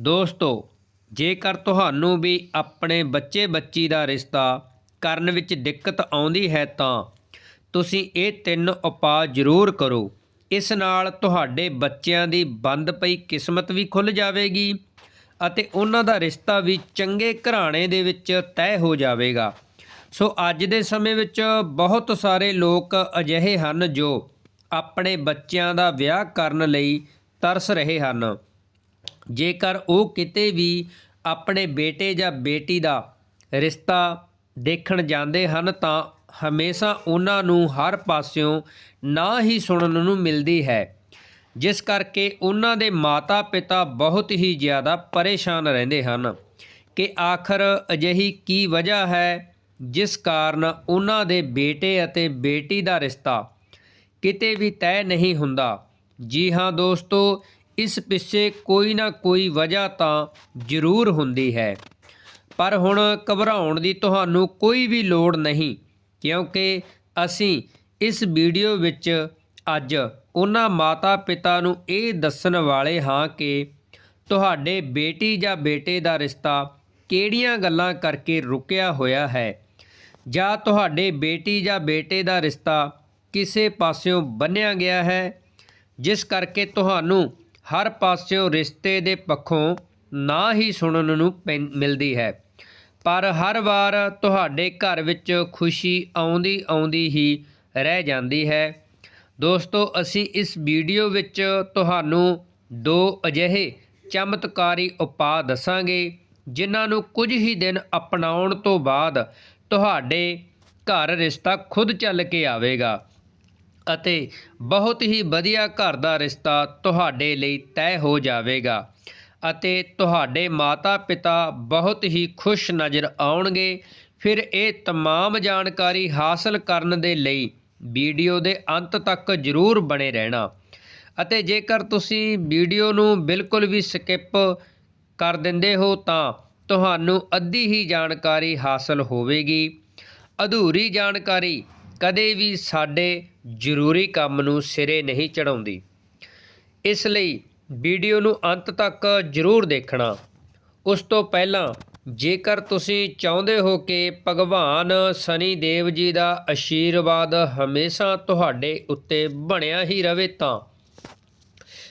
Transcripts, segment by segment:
ਦੋਸਤੋ, ਜੇਕਰ ਤੁਹਾਨੂੰ ਵੀ ਆਪਣੇ ਬੱਚੇ ਬੱਚੀ ਦਾ ਰਿਸ਼ਤਾ ਕਰਨ ਵਿੱਚ ਦਿੱਕਤ ਆਉਂਦੀ ਹੈ ਤਾਂ ਤੁਸੀਂ ਇਹ ਤਿੰਨ ਉਪਾਅ ਜ਼ਰੂਰ ਕਰੋ। ਇਸ ਨਾਲ ਤੁਹਾਡੇ ਬੱਚਿਆਂ ਦੀ ਬੰਦ ਪਈ ਕਿਸਮਤ ਵੀ ਖੁੱਲ ਜਾਵੇਗੀ ਅਤੇ ਉਹਨਾਂ ਦਾ ਰਿਸ਼ਤਾ ਵੀ ਚੰਗੇ ਘਰਾਣੇ ਦੇ ਵਿੱਚ ਤੈਅ ਹੋ ਜਾਵੇਗਾ। ਸੋ ਅੱਜ ਦੇ ਸਮੇਂ ਵਿੱਚ ਬਹੁਤ ਸਾਰੇ ਲੋਕ ਅਜਿਹੇ ਹਨ ਜੋ ਆਪਣੇ ਬੱਚਿਆਂ ਦਾ ਵਿਆਹ ਕਰਨ ਲਈ ਤਰਸ ਰਹੇ ਹਨ। ਜੇਕਰ ਉਹ ਕਿਤੇ ਵੀ ਆਪਣੇ ਬੇਟੇ ਜਾਂ ਬੇਟੀ ਦਾ ਰਿਸ਼ਤਾ ਦੇਖਣ ਜਾਂਦੇ ਹਨ ਤਾਂ ਹਮੇਸ਼ਾ ਉਹਨਾਂ ਨੂੰ ਹਰ ਪਾਸਿਓਂ ਨਾ ਹੀ ਸੁਣਨ ਨੂੰ ਮਿਲਦੀ ਹੈ, ਜਿਸ ਕਰਕੇ ਉਹਨਾਂ ਦੇ ਮਾਤਾ-ਪਿਤਾ ਬਹੁਤ ਹੀ ਜ਼ਿਆਦਾ ਪਰੇਸ਼ਾਨ ਰਹਿੰਦੇ ਹਨ ਕਿ ਆਖਰ ਅਜਿਹੀ ਕੀ ਵਜ੍ਹਾ ਹੈ ਜਿਸ ਕਾਰਨ ਉਹਨਾਂ ਦੇ ਬੇਟੇ ਅਤੇ ਬੇਟੀ ਦਾ ਰਿਸ਼ਤਾ ਕਿਤੇ ਵੀ ਤੈਅ ਨਹੀਂ ਹੁੰਦਾ। ਜੀ ਹਾਂ ਦੋਸਤੋ ਇਸ ਪਿੱਛੇ ਕੋਈ ਨਾ ਕੋਈ ਵਜ੍ਹਾ ਤਾਂ ਜ਼ਰੂਰ ਹੁੰਦੀ ਹੈ। ਪਰ ਹੁਣ ਘਬਰਾਉਣ ਦੀ ਤੁਹਾਨੂੰ ਕੋਈ ਵੀ ਲੋੜ ਨਹੀਂ, ਕਿਉਂਕਿ ਅਸੀਂ ਇਸ ਵੀਡੀਓ ਵਿੱਚ ਅੱਜ ਉਹਨਾਂ ਮਾਤਾ-ਪਿਤਾ ਨੂੰ ਇਹ ਦੱਸਣ ਵਾਲੇ ਹਾਂ ਕਿ ਤੁਹਾਡੇ ਬੇਟੀ ਜਾਂ ਬੇਟੇ ਦਾ ਰਿਸ਼ਤਾ ਕਿਹੜੀਆਂ ਗੱਲਾਂ ਕਰਕੇ ਰੁਕਿਆ ਹੋਇਆ ਹੈ? ਜਾਂ ਤੁਹਾਡੇ ਬੇਟੀ ਜਾਂ ਬੇਟੇ ਦਾ ਰਿਸ਼ਤਾ ਕਿਸੇ ਪਾਸਿਓਂ ਬੰਨਿਆ ਗਿਆ ਹੈ, ਜਿਸ ਕਰਕੇ ਤੁਹਾਨੂੰ ਹਰ ਪਾਸਿਓਂ ਰਿਸ਼ਤੇ ਦੇ ਪੱਖੋਂ ਨਾ ਹੀ ਸੁਣਨ ਨੂੰ ਪੈਂ- ਮਿਲਦੀ ਹੈ। ਪਰ ਹਰ ਵਾਰ ਤੁਹਾਡੇ ਘਰ ਵਿੱਚ ਖੁਸ਼ੀ ਆਉਂਦੀ ਆਉਂਦੀ ਹੀ ਰਹਿ ਜਾਂਦੀ ਹੈ। ਦੋਸਤੋ, ਅਸੀਂ ਇਸ ਵੀਡੀਓ ਵਿੱਚ ਤੁਹਾਨੂੰ ਦੋ ਅਜਿਹੇ ਚਮਤਕਾਰੀ ਉਪਾਅ ਦੱਸਾਂਗੇ, ਜਿਨ੍ਹਾਂ ਨੂੰ ਕੁਝ ਹੀ ਦਿਨ ਅਪਣਾਉਣ ਤੋਂ ਬਾਅਦ ਤੁਹਾਡੇ ਘਰ ਰਿਸ਼ਤਾ ਖੁਦ ਚੱਲ ਕੇ ਆਵੇਗਾ। ਅਤੇ ਬਹੁਤ ਹੀ ਵਧੀਆ ਘਰ ਦਾ ਰਿਸ਼ਤਾ ਤੁਹਾਡੇ ਲਈ ਤੈਅ ਹੋ ਜਾਵੇਗਾ ਅਤੇ ਤੁਹਾਡੇ ਮਾਤਾ-ਪਿਤਾ ਬਹੁਤ ਹੀ ਖੁਸ਼ ਨਜ਼ਰ ਆਉਣਗੇ ਫਿਰ ਇਹ तमाम ਜਾਣਕਾਰੀ ਹਾਸਲ ਕਰਨ ਦੇ ਲਈ ਵੀਡੀਓ ਦੇ ਅੰਤ ਤੱਕ ਜ਼ਰੂਰ ਬਣੇ ਰਹਿਣਾ ਅਤੇ ਜੇਕਰ ਤੁਸੀਂ ਵੀਡੀਓ ਨੂੰ ਬਿਲਕੁਲ ਵੀ ਸਕਿਪ ਕਰ ਦਿੰਦੇ ਹੋ ਤਾਂ ਤੁਹਾਨੂੰ ਅੱਧੀ ਹੀ ਜਾਣਕਾਰੀ ਹਾਸਲ ਹੋਵੇਗੀ ਅਧੂਰੀ ਜਾਣਕਾਰੀ ਕਦੇ ਵੀ ਸਾਡੇ ਜ਼ਰੂਰੀ ਕੰਮ ਨੂੰ ਸਿਰੇ ਨਹੀਂ ਚੜਾਉਂਦੀ। ਇਸ ਲਈ ਵੀਡੀਓ ਨੂੰ ਅੰਤ ਤੱਕ ਜ਼ਰੂਰ ਦੇਖਣਾ। ਉਸ ਤੋਂ ਪਹਿਲਾਂ ਜੇਕਰ ਤੁਸੀਂ ਚਾਹੁੰਦੇ ਹੋ ਕਿ ਭਗਵਾਨ ਸਨੀ ਦੇਵ ਜੀ ਦਾ ਆਸ਼ੀਰਵਾਦ ਹਮੇਸ਼ਾ ਤੁਹਾਡੇ ਉੱਤੇ ਬਣਿਆ ਹੀ ਰਵੇ ਤਾਂ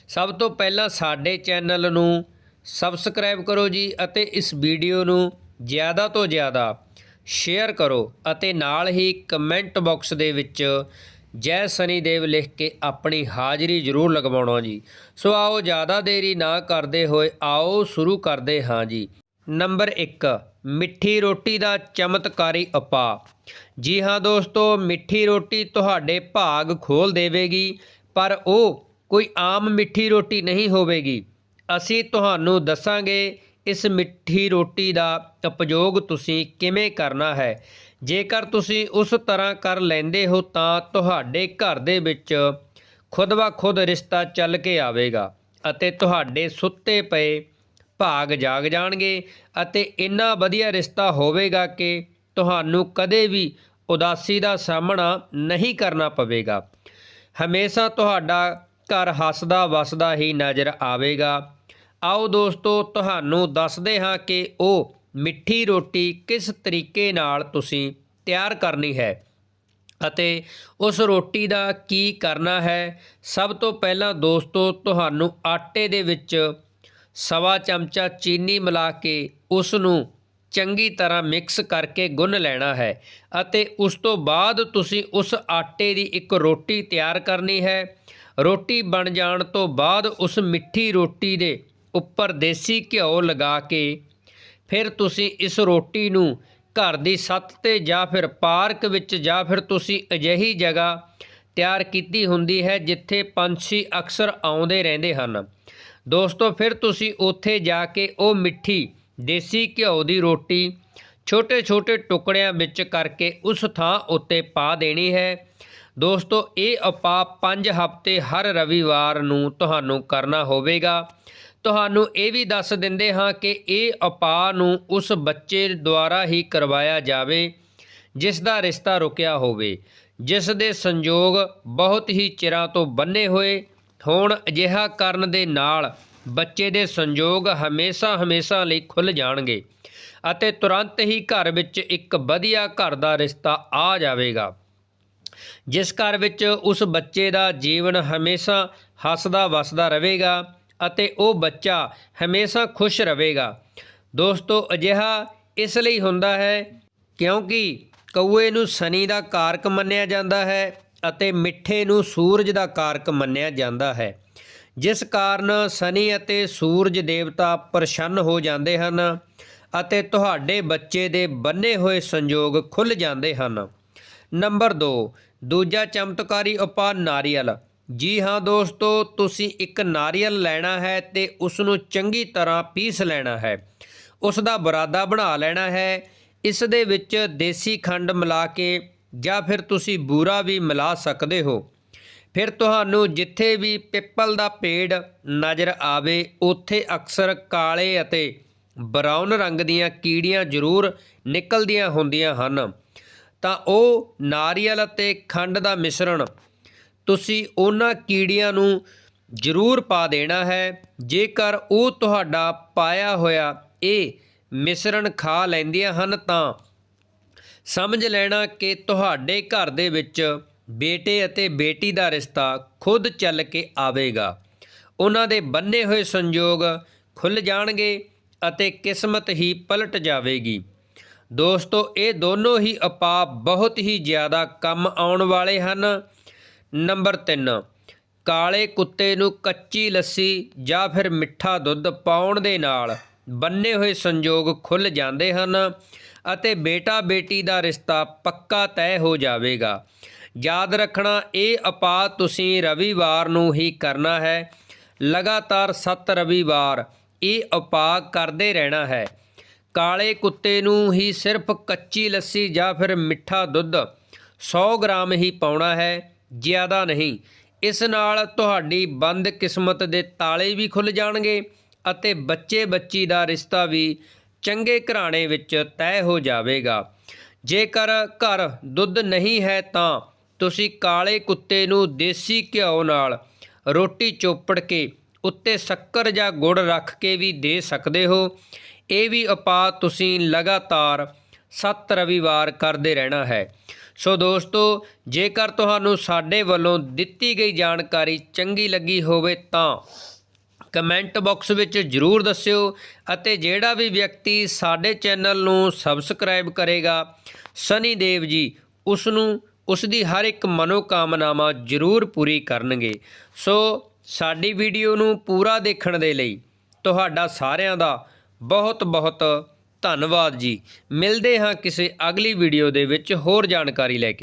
ਸਭ ਤੋਂ ਪਹਿਲਾਂ ਸਾਡੇ ਚੈਨਲ ਨੂੰ ਸਬਸਕ੍ਰਾਈਬ ਕਰੋ ਜੀ ਅਤੇ ਇਸ ਵੀਡੀਓ ਨੂੰ ਜ਼ਿਆਦਾ ਤੋਂ ਜ਼ਿਆਦਾ ਸ਼ੇਅਰ ਕਰੋ ਅਤੇ ਨਾਲ ਹੀ ਕਮੈਂਟ ਬਾਕਸ ਦੇ ਵਿੱਚ ਜੈ ਸਨੀ ਦੇਵ ਲਿਖ ਕੇ ਆਪਣੀ ਹਾਜ਼ਰੀ ਜ਼ਰੂਰ ਲਗਵਾਉਣਾ ਜੀ। ਸੋ ਆਓ ਜ਼ਿਆਦਾ ਦੇਰੀ ਨਾ ਕਰਦੇ ਹੋਏ ਆਓ ਸ਼ੁਰੂ ਕਰਦੇ ਹਾਂ ਜੀ। ਨੰਬਰ 1 ਮਿੱਠੀ ਰੋਟੀ ਦਾ ਚਮਤਕਾਰੀ ਉਪਾਅ ਜੀ ਹਾਂ ਦੋਸਤੋ, ਮਿੱਠੀ ਰੋਟੀ ਤੁਹਾਡੇ ਭਾਗ ਖੋਲ ਦੇਵੇਗੀ, ਪਰ ਉਹ ਕੋਈ ਆਮ ਮਿੱਠੀ ਰੋਟੀ ਨਹੀਂ ਹੋਵੇਗੀ। ਅਸੀਂ ਤੁਹਾਨੂੰ ਦੱਸਾਂਗੇ ਇਸ ਮਿੱਠੀ ਰੋਟੀ ਦਾ ਉਪਯੋਗ ਤੁਸੀਂ ਕਿਵੇਂ ਕਰਨਾ ਹੈ? ਜੇਕਰ ਤੁਸੀਂ ਉਸ ਤਰ੍ਹਾਂ ਕਰ ਲੈਂਦੇ ਹੋ ਤਾਂ ਤੁਹਾਡੇ ਘਰ ਦੇ ਵਿੱਚ ਖੁਦ ਵਾ ਖੁਦ ਰਿਸ਼ਤਾ ਚੱਲ ਕੇ ਆਵੇਗਾ ਅਤੇ ਤੁਹਾਡੇ ਸੁੱਤੇ ਪਏ ਭਾਗ ਜਾਗ ਜਾਣਗੇ ਅਤੇ ਇੰਨਾ ਵਧੀਆ ਰਿਸ਼ਤਾ ਹੋਵੇਗਾ ਕਿ ਤੁਹਾਨੂੰ ਕਦੇ ਵੀ ਉਦਾਸੀ ਦਾ ਸਾਹਮਣਾ ਨਹੀਂ ਕਰਨਾ ਪਵੇਗਾ। ਹਮੇਸ਼ਾ ਤੁਹਾਡਾ ਘਰ ਹੱਸਦਾ ਵਸਦਾ ਹੀ ਨਜ਼ਰ ਆਵੇਗਾ ਆਓ ਦੋਸਤੋ, ਤੁਹਾਨੂੰ ਦੱਸਦੇ ਹਾਂ ਕਿ ਉਹ ਮਿੱਠੀ ਰੋਟੀ ਕਿਸ ਤਰੀਕੇ ਨਾਲ ਤੁਸੀਂ ਤਿਆਰ ਕਰਨੀ ਹੈ ਅਤੇ ਉਸ ਰੋਟੀ ਦਾ ਕੀ ਕਰਨਾ ਹੈ। ਸਭ ਤੋਂ ਪਹਿਲਾਂ ਦੋਸਤੋ, ਤੁਹਾਨੂੰ ਆਟੇ ਦੇ ਵਿੱਚ ਸਵਾ ਚਮਚਾ ਚੀਨੀ ਮਿਲਾ ਕੇ ਉਸ ਨੂੰ ਚੰਗੀ ਤਰ੍ਹਾਂ ਮਿਕਸ ਕਰਕੇ ਗੁੰਨ ਲੈਣਾ ਹੈ ਅਤੇ ਉਸ ਤੋਂ ਬਾਅਦ ਤੁਸੀਂ ਉਸ ਆਟੇ ਦੀ ਇੱਕ ਰੋਟੀ ਤਿਆਰ ਕਰਨੀ ਹੈ। ਰੋਟੀ ਬਣ ਜਾਣ ਤੋਂ ਬਾਅਦ ਉਸ ਮਿੱਠੀ ਰੋਟੀ ਦੇ ਉੱਪਰ ਦੇਸੀ ਘਿਓ ਲਗਾ ਕੇ ਫਿਰ ਤੁਸੀਂ ਇਸ ਰੋਟੀ ਨੂੰ ਘਰ ਦੀ ਛੱਤ ਤੇ ਜਾਂ ਫਿਰ ਪਾਰਕ ਵਿੱਚ ਜਾਂ ਫਿਰ ਤੁਸੀਂ ਅਜਿਹੀ ਜਗ੍ਹਾ ਤਿਆਰ ਕੀਤੀ ਹੁੰਦੀ ਹੈ ਜਿੱਥੇ ਪੰਛੀ ਅਕਸਰ ਆਉਂਦੇ ਰਹਿੰਦੇ ਹਨ। ਦੋਸਤੋ, ਫਿਰ ਤੁਸੀਂ ਉੱਥੇ ਜਾ ਕੇ ਉਹ ਮਿੱਠੀ ਦੇਸੀ ਘਿਓ ਦੀ ਰੋਟੀ ਛੋਟੇ-ਛੋਟੇ ਟੁਕੜਿਆਂ ਵਿੱਚ ਕਰਕੇ ਉਸ ਥਾਂ ਉੱਤੇ ਪਾ ਦੇਣੀ ਹੈ। ਦੋਸਤੋ, ਇਹ ਉਪਾਅ 5 ਹਫ਼ਤੇ ਹਰ ਰਵੀਵਾਰ ਨੂੰ ਤੁਹਾਨੂੰ ਕਰਨਾ ਹੋਵੇਗਾ। ਤੁਹਾਨੂੰ ਇਹ ਵੀ ਦੱਸ ਦਿੰਦੇ ਹਾਂ ਕਿ ਇਹ ਉਪਾਅ ਨੂੰ ਉਸ ਬੱਚੇ ਦੁਆਰਾ ਹੀ ਕਰਵਾਇਆ ਜਾਵੇ, ਜਿਸ ਦਾ ਰਿਸ਼ਤਾ ਰੁਕਿਆ ਹੋਵੇ। ਜਿਸ ਦੇ ਸੰਯੋਗ ਬਹੁਤ ਹੀ ਚਿਰਾਂ ਤੋਂ ਬੰਨੇ ਹੋਏ, ਹੋਣ ਅਜਿਹਾ ਕਰਨ ਦੇ ਨਾਲ ਬੱਚੇ ਦੇ ਸੰਯੋਗ ਹਮੇਸ਼ਾ ਹਮੇਸ਼ਾ ਲਈ ਖੁੱਲ ਜਾਣਗੇ ਅਤੇ ਤੁਰੰਤ ਹੀ ਘਰ ਵਿੱਚ ਇੱਕ ਵਧੀਆ ਘਰ ਦਾ ਰਿਸ਼ਤਾ ਆ ਜਾਵੇਗਾ। ਜਿਸ ਘਰ ਵਿੱਚ ਉਸ ਬੱਚੇ ਦਾ ਜੀਵਨ ਹਮੇਸ਼ਾ ਹੱਸਦਾ ਵਸਦਾ ਰਹੇਗਾ ਅਤੇ ਉਹ ਬੱਚਾ ਹਮੇਸ਼ਾ ਖੁਸ਼ ਰਹੇਗਾ। ਦੋਸਤੋ, ਅਜਿਹਾ ਇਸ ਲਈ ਹੁੰਦਾ ਹੈ ਕਿਉਂਕਿ ਕੌਏ ਨੂੰ ਸ਼ਨੀ ਦਾ ਕਾਰਕ ਮੰਨਿਆ ਜਾਂਦਾ ਹੈ ਅਤੇ ਮਿੱਠੇ ਨੂੰ ਸੂਰਜ ਦਾ ਕਾਰਕ ਮੰਨਿਆ ਜਾਂਦਾ ਹੈ। ਜਿਸ ਕਾਰਨ ਸ਼ਨੀ ਅਤੇ ਸੂਰਜ ਦੇਵਤਾ ਪ੍ਰਸੰਨ ਹੋ ਜਾਂਦੇ ਹਨ ਅਤੇ ਤੁਹਾਡੇ ਬੱਚੇ ਦੇ ਬੰਨੇ ਹੋਏ ਸੰਯੋਗ ਖੁੱਲ ਜਾਂਦੇ ਹਨ। ਨੰਬਰ 2 ਦੂਜਾ ਚਮਤਕਾਰੀ ਉਪਾਅ ਨਾਰੀਅਲ। ਜੀ ਹਾਂ ਦੋਸਤੋ, ਤੁਸੀਂ ਇੱਕ ਨਾਰੀਅਲ ਲੈਣਾ ਹੈ ਤੇ ਉਸ ਨੂੰ ਚੰਗੀ ਤਰ੍ਹਾਂ ਪੀਸ ਲੈਣਾ ਹੈ। ਉਸ ਦਾ ਬਰਾਦਾ ਬਣਾ ਲੈਣਾ ਹੈ। ਇਸ ਦੇ ਵਿੱਚ ਦੇਸੀ ਖੰਡ ਮਿਲਾ ਕੇ ਜਾਂ ਫਿਰ ਤੁਸੀਂ ਬੂਰਾ ਵੀ ਮਿਲਾ ਸਕਦੇ ਹੋ। ਫਿਰ ਤੁਹਾਨੂੰ ਜਿੱਥੇ ਵੀ ਪਿੱਪਲ ਦਾ ਪੇੜ ਨਜ਼ਰ ਆਵੇ, ਉੱਥੇ ਅਕਸਰ ਕਾਲੇ ਅਤੇ ਬਰਾਊਨ ਰੰਗ ਦੀਆਂ ਕੀੜੀਆਂ ਜ਼ਰੂਰ ਨਿਕਲਦੀਆਂ ਹੁੰਦੀਆਂ ਹਨ। ਤਾਂ ਉਹ ਨਾਰੀਅਲ ਅਤੇ ਖੰਡ ਦਾ ਮਿਸ਼ਰਣ ਤੁਸੀਂ ਉਹਨਾਂ ਕੀੜੀਆਂ ਨੂੰ ਜ਼ਰੂਰ ਪਾ ਦੇਣਾ ਹੈ। ਜੇਕਰ ਉਹ ਤੁਹਾਡਾ ਪਾਇਆ ਹੋਇਆ ਇਹ ਮਿਸ਼ਰਣ ਖਾ ਲੈਂਦੀਆਂ ਹਨ ਤਾਂ ਸਮਝ ਲੈਣਾ ਕਿ ਤੁਹਾਡੇ ਘਰ ਦੇ ਵਿੱਚ ਬੇਟੇ ਅਤੇ ਬੇਟੀ ਦਾ ਰਿਸ਼ਤਾ ਖੁਦ ਚੱਲ ਕੇ ਆਵੇਗਾ। ਉਹਨਾਂ ਦੇ ਬੰਨੇ ਹੋਏ ਸੰਯੋਗ ਖੁੱਲ ਜਾਣਗੇ ਅਤੇ ਕਿਸਮਤ ਹੀ ਪਲਟ ਜਾਵੇਗੀ। ਦੋਸਤੋ, ਇਹ ਦੋਨੋਂ ਹੀ ਉਪਾਅ ਬਹੁਤ ਹੀ ਜ਼ਿਆਦਾ ਕੰਮ ਆਉਣ ਵਾਲੇ ਹਨ। ਨੰਬਰ 3 ਕਾਲੇ ਕੁੱਤੇ ਨੂੰ ਕੱਚੀ ਲੱਸੀ ਜਾਂ ਫਿਰ ਮਿੱਠਾ ਦੁੱਧ ਪਾਉਣ ਦੇ ਨਾਲ ਬੰਨੇ ਹੋਏ ਸੰਯੋਗ ਖੁੱਲ ਜਾਂਦੇ ਹਨ ਅਤੇ ਬੇਟਾ ਬੇਟੀ ਦਾ ਰਿਸ਼ਤਾ ਪੱਕਾ ਤੈਅ ਹੋ ਜਾਵੇਗਾ। ਯਾਦ ਰੱਖਣਾ, ਇਹ ਉਪਾਅ ਤੁਸੀਂ ਰਵੀਵਾਰ ਨੂੰ ਹੀ ਕਰਨਾ ਹੈ। ਲਗਾਤਾਰ 7 ਰਵੀਵਾਰ, ਇਹ ਉਪਾਅ ਕਰਦੇ ਰਹਿਣਾ ਹੈ। ਕਾਲੇ ਕੁੱਤੇ ਨੂੰ ਹੀ ਸਿਰਫ ਕੱਚੀ ਲੱਸੀ ਜਾਂ ਫਿਰ ਮਿੱਠਾ ਦੁੱਧ 100 ਗ੍ਰਾਮ ਹੀ ਪਾਉਣਾ ਹੈ। ਜ਼ਿਆਦਾ ਨਹੀਂ। ਇਸ ਨਾਲ ਤੁਹਾਡੀ ਬੰਦ ਕਿਸਮਤ ਦੇ ਤਾਲੇ ਵੀ ਖੁੱਲ ਜਾਣਗੇ ਅਤੇ ਬੱਚੇ ਬੱਚੀ ਦਾ ਰਿਸ਼ਤਾ ਵੀ ਚੰਗੇ ਘਰਾਣੇ ਵਿੱਚ ਤੈਅ ਹੋ ਜਾਵੇਗਾ। ਜੇਕਰ ਘਰ ਦੁੱਧ ਨਹੀਂ ਹੈ ਤਾਂ ਤੁਸੀਂ ਕਾਲੇ ਕੁੱਤੇ ਨੂੰ ਦੇਸੀ ਘਿਓ ਨਾਲ ਰੋਟੀ ਚੋਪੜ ਕੇ ਉੱਤੇ ਸ਼ੱਕਰ ਜਾਂ ਗੁੜ ਰੱਖ ਕੇ ਵੀ ਦੇ ਸਕਦੇ ਹੋ। ਇਹ ਵੀ ਉਪਾਅ ਤੁਸੀਂ ਲਗਾਤਾਰ 7 ਰਵੀਵਾਰ ਕਰਦੇ ਰਹਿਣਾ ਹੈ। ਸੋ ਦੋਸਤੋ, ਜੇਕਰ ਤੁਹਾਨੂੰ ਸਾਡੇ ਵੱਲੋਂ ਦਿੱਤੀ ਗਈ ਜਾਣਕਾਰੀ ਚੰਗੀ ਲੱਗੀ ਹੋਵੇ ਤਾਂ ਕਮੈਂਟ ਬਾਕਸ ਵਿੱਚ ਜਰੂਰ ਦੱਸਿਓ ਅਤੇ ਜਿਹੜਾ ਵੀ ਵਿਅਕਤੀ ਸਾਡੇ ਚੈਨਲ ਨੂੰ ਸਬਸਕ੍ਰਾਈਬ ਕਰੇਗਾ, ਸਨੀ ਦੇਵ ਜੀ ਉਸ ਨੂੰ ਉਸ ਦੀ ਹਰ ਇੱਕ ਮਨੋਕਾਮਨਾਵਾਂ ਜਰੂਰ ਪੂਰੀ ਕਰਨਗੇ। ਸੋ ਸਾਡੀ ਵੀਡੀਓ ਨੂੰ ਪੂਰਾ ਦੇਖਣ ਦੇ ਲਈ ਤੁਹਾਡਾ ਸਾਰਿਆਂ ਦਾ ਬਹੁਤ ਬਹੁਤ ਧੰਨਵਾਦ ਜੀ। ਮਿਲਦੇ ਹਾਂ ਕਿਸੇ ਅਗਲੀ ਵੀਡੀਓ ਦੇ ਵਿੱਚ ਹੋਰ ਜਾਣਕਾਰੀ ਲੈ ਕੇ।